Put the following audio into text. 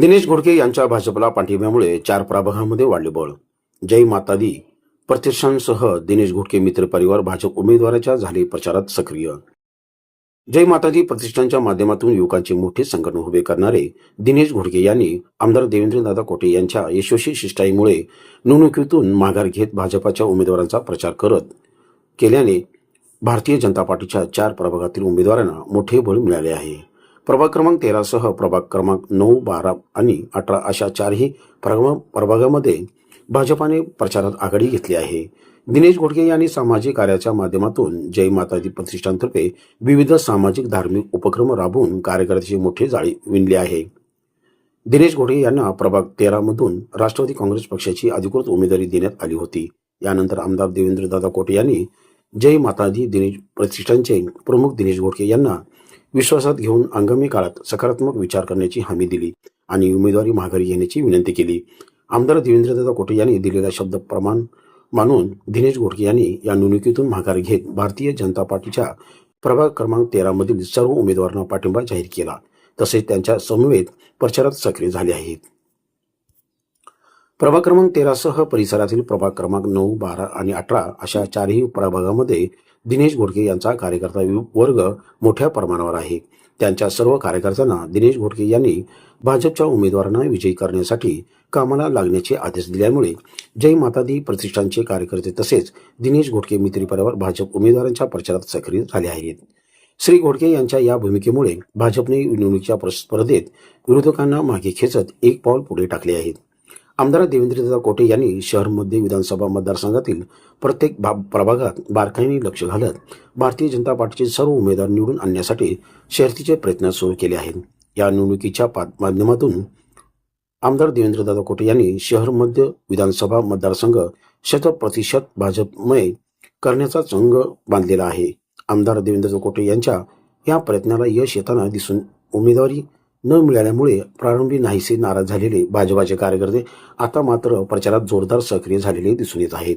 दिनेश घोडके यांच्या भाजपला पाठिंब्यामुळे चार प्रभागांमध्ये वाढले बळ. जय माता दी. प्रतिष्ठानसह दिनेश घोडके मित्र परिवार भाजप उमेदवाराच्या झाले प्रचारात सक्रिय. जय माता दी प्रतिष्ठानच्या माध्यमातून युवकांचे मोठे संघटन उभे करणारे दिनेश घोडके यांनी आमदार देवेंद्रदादा कोटे यांच्या यशस्वी शिष्टाईमुळे निवडणुकीतून माघार घेत भाजपाच्या उमेदवारांचा प्रचार करत केल्याने भारतीय जनता पार्टीच्या चार प्रभागातील उमेदवारांना मोठे बळ मिळाले आहे. प्रभाग क्रमांक तेरासह प्रभाग क्रमांक नऊ बारा आणि अठरा अशा चारही प्रभाग प्रभागामध्ये भाजपाने प्रचारात आघाडी घेतली आहे. दिनेश घोडके यांनी सामाजिक कार्याच्या माध्यमातून जय माताजी प्रतिष्ठानतर्फे विविध सामाजिक धार्मिक उपक्रम राबवून कार्यकर्त्याची मोठी जाळी विणली आहे. दिनेश घोडके यांना प्रभाग तेरामधून राष्ट्रवादी काँग्रेस पक्षाची अधिकृत उमेदवारी देण्यात आली होती. यानंतर आमदार देवेंद्रदादा कोटे यांनी जय माताजी दिनेश प्रतिष्ठानचे प्रमुख दिनेश घोडके यांना विश्वासात घेऊन आगामी काळात सकारात्मक विचार करण्याची हमी दिली आणि उमेदवारी माघारी घेण्याची विनंती केली. आमदार देवेंद्रदादा कोटे यांनी दिलेला शब्द प्रमाण मानून दिनेश घोडके यांनी या निवडणुकीतून माघार घेत भारतीय जनता पार्टीच्या प्रभाग क्रमांक तेरामधील सर्व उमेदवारांना पाठिंबा जाहीर केला. तसेच त्यांच्या समवेत प्रचारात सक्रिय झाले आहेत. प्रभाग क्रमांक तेरासह परिसरातील प्रभाग क्रमांक नऊ बारा आणि अठरा अशा चारही प्रभागामध्ये दिनेश घोडके यांचा कार्यकर्ता वर्ग मोठ्या प्रमाणावर आहे. त्यांच्या सर्व कार्यकर्त्यांना दिनेश घोडके यांनी भाजपच्या उमेदवारांना विजयी करण्यासाठी कामाला लागण्याचे आदेश दिल्यामुळे जय माता दी प्रतिष्ठानचे कार्यकर्ते तसेच दिनेश घोडके मित्री भाजप उमेदवारांच्या प्रचारात सक्रिय झाले आहेत. श्री घोडके यांच्या या भूमिकेमुळे भाजपने निवडणुकीच्या प्र- स्पर्धेत विरोधकांना मागे खेचत एक पाऊल पुढे टाकले आहेत. आमदार देवेंद्रदादा कोटे यांनी शहरमध्ये विधानसभा मतदारसंघातील प्रत्येक भा प्रभागात बारकाईने लक्ष घालत भारतीय जनता पार्टीचे सर्व उमेदवार निवडून आणण्यासाठी शर्तीचे प्रयत्न सुरू केले आहेत. या निवडणुकीच्या पा- माध्यमातून आमदार देवेंद्रदादा कोटे यांनी शहरमध्ये विधानसभा मतदारसंघ शतप्रतिशत भाजपमय करण्याचा चंग बांधलेला आहे. आमदार देवेंद्र कोटे यांच्या या प्रयत्नाला यश येताना दिसून उमेदवारी न मिळाल्यामुळे प्रारंभी नाहीसे नाराज झालेले भाजपाचे कार्यकर्ते आता मात्र प्रचारात जोरदार सक्रिय झालेले दिसून येत आहेत.